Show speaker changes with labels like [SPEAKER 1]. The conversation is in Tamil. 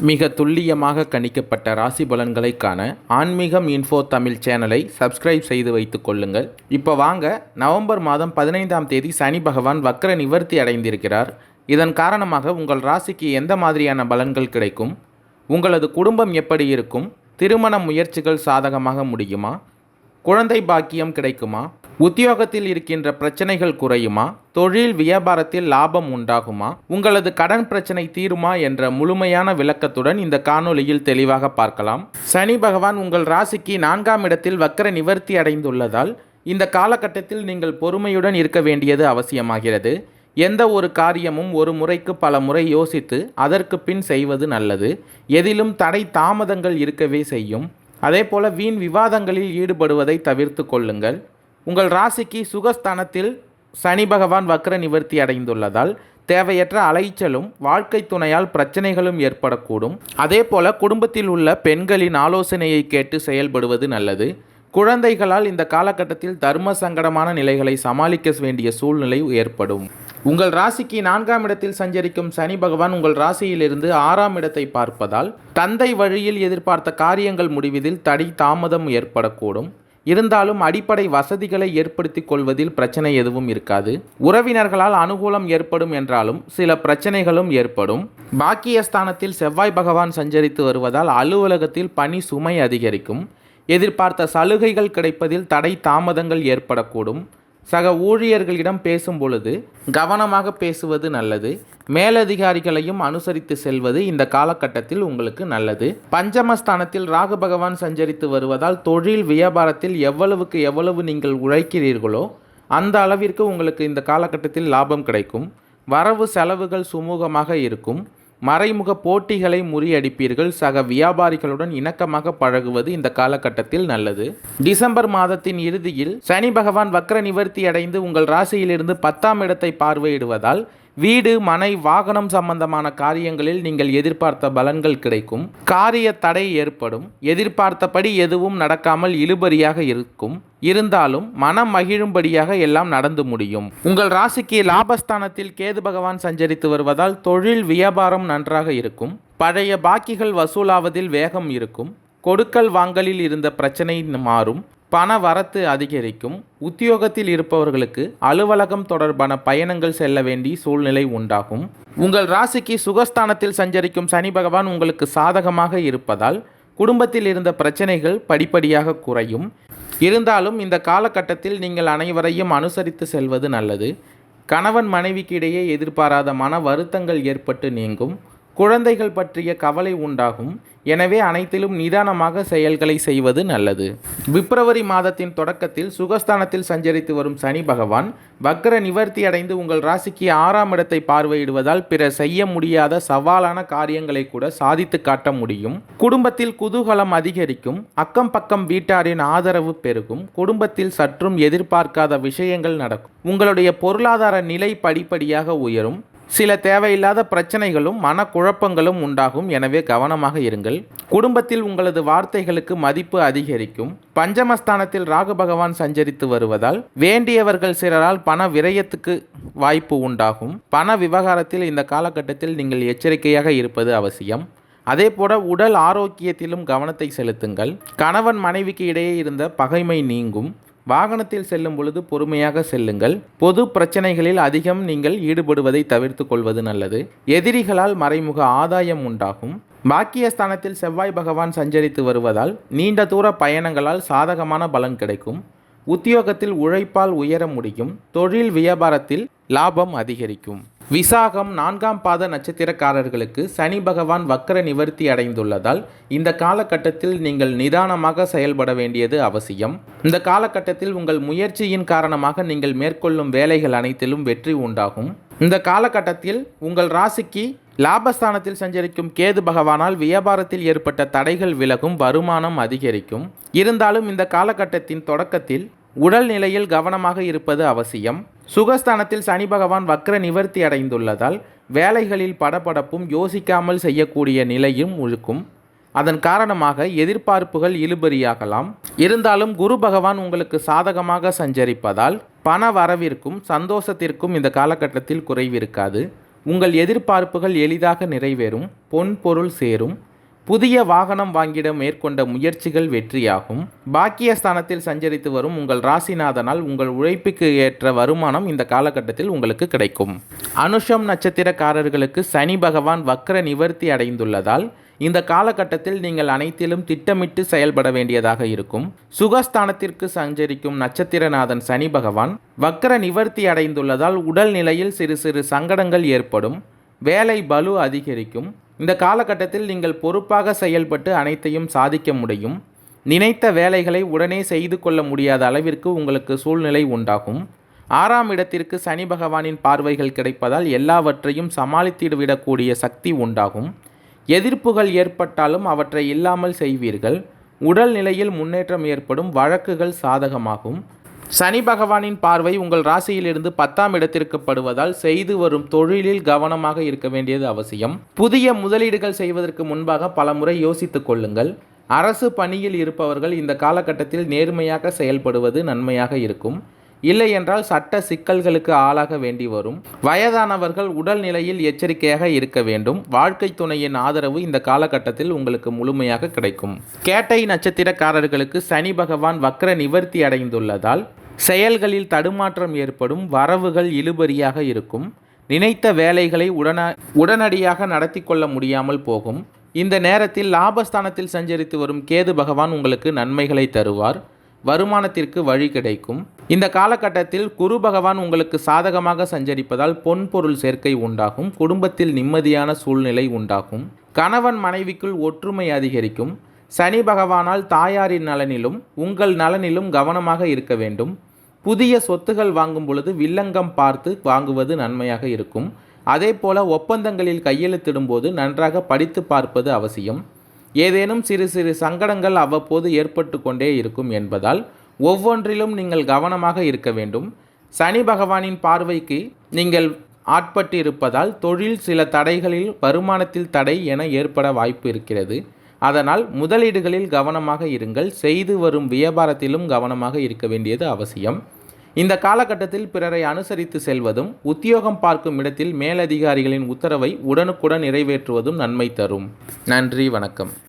[SPEAKER 1] மிக துல்லியமாக கணிக்கப்பட்ட ராசி பலன்களை காண ஆன்மீகம் இன்ஃபோ தமிழ் சேனலை சப்ஸ்கிரைப் செய்து வைத்துக் கொள்ளுங்கள். இப்போ வாங்க நவம்பர் மாதம் பதினைந்தாம் தேதி சனி பகவான் வக்ர நிவர்த்தி அடைந்திருக்கிறார். இதன் காரணமாக உங்கள் ராசிக்கு எந்த மாதிரியான பலன்கள் கிடைக்கும்? உங்களது குடும்பம் எப்படி இருக்கும்? திருமண முயற்சிகள் சாதகமாக முடியுமா? குழந்தை பாக்கியம் கிடைக்குமா? உத்தியோகத்தில் இருக்கின்ற பிரச்சனைகள் குறையுமா? தொழில் வியாபாரத்தில் லாபம் உண்டாகுமா? உங்களது கடன் பிரச்சனை தீருமா என்ற முழுமையான விளக்கத்துடன் இந்த காணொலியில் தெளிவாக பார்க்கலாம். சனி பகவான் உங்கள் ராசிக்கு நான்காம் இடத்தில் வக்கர நிவர்த்தி அடைந்துள்ளதால் இந்த காலகட்டத்தில் நீங்கள் பொறுமையுடன் இருக்க வேண்டியது அவசியமாகிறது. எந்த ஒரு காரியமும் ஒரு முறைக்கு பல முறை யோசித்து அதற்கு பின் செய்வது நல்லது. எதிலும் தடை தாமதங்கள் இருக்கவே செய்யும். அதே போல வீண் விவாதங்களில் ஈடுபடுவதை தவிர்த்து கொள்ளுங்கள். உங்கள் ராசிக்கு சுகஸ்தானத்தில் சனி பகவான் வக்ர நிவர்த்தி அடைந்துள்ளதால் தேவையற்ற அலைச்சலும் வாழ்க்கை துணையால் பிரச்சனைகளும் ஏற்படக்கூடும். அதே போல குடும்பத்தில் உள்ள பெண்களின் ஆலோசனையை கேட்டு செயல்படுவது நல்லது. குழந்தைகளால் இந்த காலகட்டத்தில் தர்ம சங்கடமான நிலைகளை சமாளிக்க வேண்டிய சூழ்நிலை ஏற்படும். உங்கள் ராசிக்கு நான்காம் இடத்தில் சஞ்சரிக்கும் சனி பகவான் உங்கள் ராசியிலிருந்து ஆறாம் இடத்தை பார்ப்பதால் தந்தை வழியில் எதிர்பார்த்த காரியங்கள் முடிவதில் தடை தாமதம் ஏற்படக்கூடும். இருந்தாலும் அடிப்படை வசதிகளை ஏற்படுத்திக் கொள்வதில் பிரச்சனை எதுவும் இருக்காது. உறவினர்களால் அனுகூலம் ஏற்படும் என்றாலும் சில பிரச்சனைகளும் ஏற்படும். பாக்கியஸ்தானத்தில் செவ்வாய் பகவான் சஞ்சரித்து வருவதால் அலுவலகத்தில் பணி சுமை அதிகரிக்கும். எதிர்பார்த்த சலுகைகள் கிடைப்பதில் தடை தாமதங்கள் ஏற்படக்கூடும். சக ஊழியர்களிடம் பேசும் பொழுது கவனமாக பேசுவது நல்லது. மேலதிகாரிகளையும் அனுசரித்து செல்வது இந்த காலகட்டத்தில் உங்களுக்கு நல்லது. பஞ்சமஸ்தானத்தில் ராகு பகவான் சஞ்சரித்து வருவதால் தொழில் வியாபாரத்தில் எவ்வளவுக்கு எவ்வளவு நீங்கள் உழைக்கிறீர்களோ அந்த அளவிற்கு உங்களுக்கு இந்த காலகட்டத்தில் லாபம் கிடைக்கும். வரவு செலவுகள் சுமூகமாக இருக்கும். மறைமுக போட்டிகளை முறியடிப்பீர்கள். சக வியாபாரிகளுடன் இணக்கமாக பழகுவது இந்த காலகட்டத்தில் நல்லது. டிசம்பர் மாதத்தின் இறுதியில் சனி பகவான் வக்ர நிவர்த்தி அடைந்து உங்கள் ராசியிலிருந்து பத்தாம் இடத்தை பார்வையிடுவதால் வீடு மனை வாகனம் சம்பந்தமான காரியங்களில் நீங்கள் எதிர்பார்த்த பலன்கள் கிடைக்கும். காரிய தடை ஏற்படும். எதிர்பார்த்தபடி எதுவும் நடக்காமல் இழுபறியாக இருக்கும். இருந்தாலும் மனம் மகிழும்படியாக எல்லாம் நடந்து முடியும். உங்கள் ராசிக்கு லாபஸ்தானத்தில் கேது பகவான் சஞ்சரித்து வருவதால் தொழில் வியாபாரம் நன்றாக இருக்கும். பழைய பாக்கிகள் வசூலாவதில் வேகம் இருக்கும். கொடுக்கல் வாங்கலில் இருந்த பிரச்சனை மாறும். பண வரத்து அதிகரிக்கும். உத்தியோகத்தில் இருப்பவர்களுக்கு அலுவலகம் தொடர்பான பயணங்கள் செல்ல வேண்டிய சூழ்நிலை உண்டாகும். உங்கள் ராசிக்கு சுகஸ்தானத்தில் சஞ்சரிக்கும் சனி பகவான் உங்களுக்கு சாதகமாக இருப்பதால் குடும்பத்தில் இருந்த பிரச்சனைகள் படிப்படியாக குறையும். இருந்தாலும் இந்த காலகட்டத்தில் நீங்கள் அனைவரையும் அனுசரித்து செல்வது நல்லது. கணவன் மனைவிக்கு இடையே எதிர்பாராத மன வருத்தங்கள் ஏற்பட்டு நீங்கும். குழந்தைகள் பற்றிய கவலை உண்டாகும். எனவே அனைத்திலும் நிதானமாக செயல்களை செய்வது நல்லது. பிப்ரவரி மாதத்தின் தொடக்கத்தில் சுகஸ்தானத்தில் சஞ்சரித்து வரும் சனி பகவான் வக்ர நிவர்த்தி அடைந்து உங்கள் ராசிக்கு ஆறாம் இடத்தை பார்வையிடுவதால் பிற செய்ய முடியாத சவாலான காரியங்களை கூட சாதித்து காட்ட முடியும். குடும்பத்தில் குதூகலம் அதிகரிக்கும் அக்கம் பக்கம் வீட்டாரின் ஆதரவு பெருகும் குடும்பத்தில் சற்றும் எதிர்பார்க்காத விஷயங்கள் நடக்கும். உங்களுடைய பொருளாதார நிலை படிப்படியாக உயரும். சில தேவையில்லாத பிரச்சனைகளும் மனக்குழப்பங்களும் உண்டாகும். எனவே கவனமாக இருங்கள். குடும்பத்தில் உங்களது வார்த்தைகளுக்கு மதிப்பு அதிகரிக்கும். பஞ்சமஸ்தானத்தில் ராகு பகவான் சஞ்சரித்து வருவதால் வேண்டியவர்கள் சிலரால் பண விரயத்துக்கு வாய்ப்பு உண்டாகும். பண விவகாரத்தில் இந்த காலகட்டத்தில் நீங்கள் எச்சரிக்கையாக இருப்பது அவசியம். அதே போல உடல் ஆரோக்கியத்திலும் கவனத்தை செலுத்துங்கள். கணவன் மனைவிக்கு இடையே இருந்த பகைமை நீங்கும். வாகனத்தில் செல்லும் பொழுது பொறுமையாக செல்லுங்கள். பொது பிரச்சனைகளில் அதிகம் நீங்கள் ஈடுபடுவதை தவிர்த்து கொள்வது நல்லது. எதிரிகளால் மறைமுக ஆதாயம் உண்டாகும். பாக்கியஸ்தானத்தில் செவ்வாய் பகவான் சஞ்சரித்து வருவதால் நீண்ட தூர பயணங்களால் சாதகமான பலன் கிடைக்கும். உத்தியோகத்தில் உழைப்பால் உயர முடியும். தொழில் வியாபாரத்தில் லாபம் அதிகரிக்கும். விசாகம் நான்காம் பாத நட்சத்திரக்காரர்களுக்கு சனி பகவான் வக்கர நிவர்த்தி அடைந்துள்ளதால் இந்த காலகட்டத்தில் நீங்கள் நிதானமாக செயல்பட வேண்டியது அவசியம். இந்த காலகட்டத்தில் உங்கள் முயற்சியின் காரணமாக நீங்கள் மேற்கொள்ளும் வேலைகள் அனைத்திலும் வெற்றி உண்டாகும். இந்த காலகட்டத்தில் உங்கள் ராசிக்கு லாபஸ்தானத்தில் சஞ்சரிக்கும் கேது பகவானால் வியாபாரத்தில் ஏற்பட்ட தடைகள் விலகும் வருமானம் அதிகரிக்கும். இருந்தாலும் இந்த காலகட்டத்தின் தொடக்கத்தில் உடல் நிலையில் கவனமாக இருப்பது அவசியம். சுகஸ்தானத்தில் சனி பகவான் வக்ர நிவர்த்தி அடைந்துள்ளதால் வேலைகளில் படபடப்பும் யோசிக்காமல் செய்யக்கூடிய நிலையும் இருக்கும். அதன் காரணமாக எதிர்பார்ப்புகள் இழுபறியாகலாம். இருந்தாலும் குரு பகவான் உங்களுக்கு சாதகமாக சஞ்சரிப்பதால் பண வரவிற்கும் சந்தோஷத்திற்கும் இந்த காலகட்டத்தில் குறைவிருக்காது. உங்கள் எதிர்பார்ப்புகள் எளிதாக நிறைவேறும். பொன் பொருள் சேரும். புதிய வாகனம் வாங்கிட மேற்கொண்ட முயற்சிகள் வெற்றியாகும். பாக்கியஸ்தானத்தில் சஞ்சரித்து வரும் உங்கள் ராசிநாதனால் உங்கள் உழைப்புக்கு ஏற்ற வருமானம் இந்த காலகட்டத்தில் உங்களுக்கு கிடைக்கும். அனுஷம் நட்சத்திரக்காரர்களுக்கு சனி பகவான் வக்ர நிவர்த்தி அடைந்துள்ளதால் இந்த காலகட்டத்தில் நீங்கள் அனைத்திலும் திட்டமிட்டு செயல்பட வேண்டியதாக இருக்கும். சுகஸ்தானத்திற்கு சஞ்சரிக்கும் நட்சத்திரநாதன் சனி பகவான் வக்ர நிவர்த்தி அடைந்துள்ளதால் உடல் நிலையில் சிறு சிறு சங்கடங்கள் ஏற்படும். வேலை பலு அதிகரிக்கும். இந்த காலகட்டத்தில் நீங்கள் பொறுப்பாக செயல்பட்டு அனைத்தையும் சாதிக்க முடியும். நினைத்த வேலைகளை உடனே செய்து கொள்ள முடியாத அளவிற்கு உங்களுக்கு சூழ்நிலை உண்டாகும். ஆறாம் இடத்திற்கு சனி பகவானின் பார்வைகள் கிடைப்பதால் எல்லாவற்றையும் சமாளித்திடவிடக்கூடிய சக்தி உண்டாகும். எதிர்ப்புகள் ஏற்பட்டாலும் அவற்றை இல்லாமல் செய்வீர்கள். உடல் நிலையில் முன்னேற்றம் ஏற்படும் வழக்குகள் சாதகமாகும். சனி பகவானின் பார்வை உங்கள் ராசியிலிருந்து பத்தாம் இடத்திற்கு படுவதால் செய்து வரும் தொழிலில் கவனமாக இருக்க வேண்டியது அவசியம். புதிய முதலீடுகள் செய்வதற்கு முன்பாக பலமுறை யோசித்துக் கொள்ளுங்கள். அரசு பணியில் இருப்பவர்கள் இந்த காலகட்டத்தில் நேர்மையாக செயல்படுவது நன்மையாக இருக்கும். இல்லை என்றால் சட்ட சிக்கல்களுக்கு ஆளாக வேண்டி வரும். வயதானவர்கள் உடல் நிலையில் எச்சரிக்கையாக இருக்க வேண்டும். வாழ்க்கை துணையின் ஆதரவு இந்த காலகட்டத்தில் உங்களுக்கு முழுமையாக கிடைக்கும். கேட்டை நட்சத்திரக்காரர்களுக்கு சனி பகவான் வக்ர நிவர்த்தி அடைந்துள்ளதால் செயல்களில் தடுமாற்றம் ஏற்படும் வரவுகள் இழுபறியாக இருக்கும். நினைத்த வேலைகளை உடன உடனடியாக நடத்தி கொள்ள முடியாமல் போகும். இந்த நேரத்தில் லாபஸ்தானத்தில் சஞ்சரித்து வரும் கேது பகவான் உங்களுக்கு நன்மைகளை தருவார். வருமானத்திற்கு வழி கிடைக்கும். இந்த காலகட்டத்தில் குரு பகவான் உங்களுக்கு சாதகமாக சஞ்சரிப்பதால் பொன் பொருள் சேர்க்கை உண்டாகும். குடும்பத்தில் நிம்மதியான சூழ்நிலை உண்டாகும். கணவன் மனைவிக்குள் ஒற்றுமை அதிகரிக்கும். சனி பகவானால் தாயாரின் நலனிலும் உங்கள் நலனிலும் கவனமாக இருக்க வேண்டும். புதிய சொத்துகள் வாங்கும் பொழுது வில்லங்கம் பார்த்து வாங்குவது நன்மையாக இருக்கும். அதே போல ஒப்பந்தங்களில் கையெழுத்திடும்போது நன்றாக படித்து பார்ப்பது அவசியம். ஏதேனும் சிறு சிறு சங்கடங்கள் அவ்வப்போது ஏற்பட்டு கொண்டே இருக்கும் என்பதால் ஒவ்வொன்றிலும் நீங்கள் கவனமாக இருக்க வேண்டும். சனி பகவானின் பார்வைக்கு நீங்கள் ஆட்பட்டு இருப்பதால் தொழில் சில தடைகளில் வருமானத்தில் தடை என ஏற்பட வாய்ப்பு இருக்கிறது. அதனால் முதலீடுகளில் கவனமாக இருங்கள். செய்து வரும் வியாபாரத்திலும் கவனமாக இருக்க வேண்டியது அவசியம். இந்த காலகட்டத்தில் பிறரை அனுசரித்து செல்வதும் உத்தியோகம் பார்க்கும் இடத்தில் மேலதிகாரிகளின் உத்தரவை உடனுக்குடன் நிறைவேற்றுவதும் நன்மை தரும். நன்றி வணக்கம்.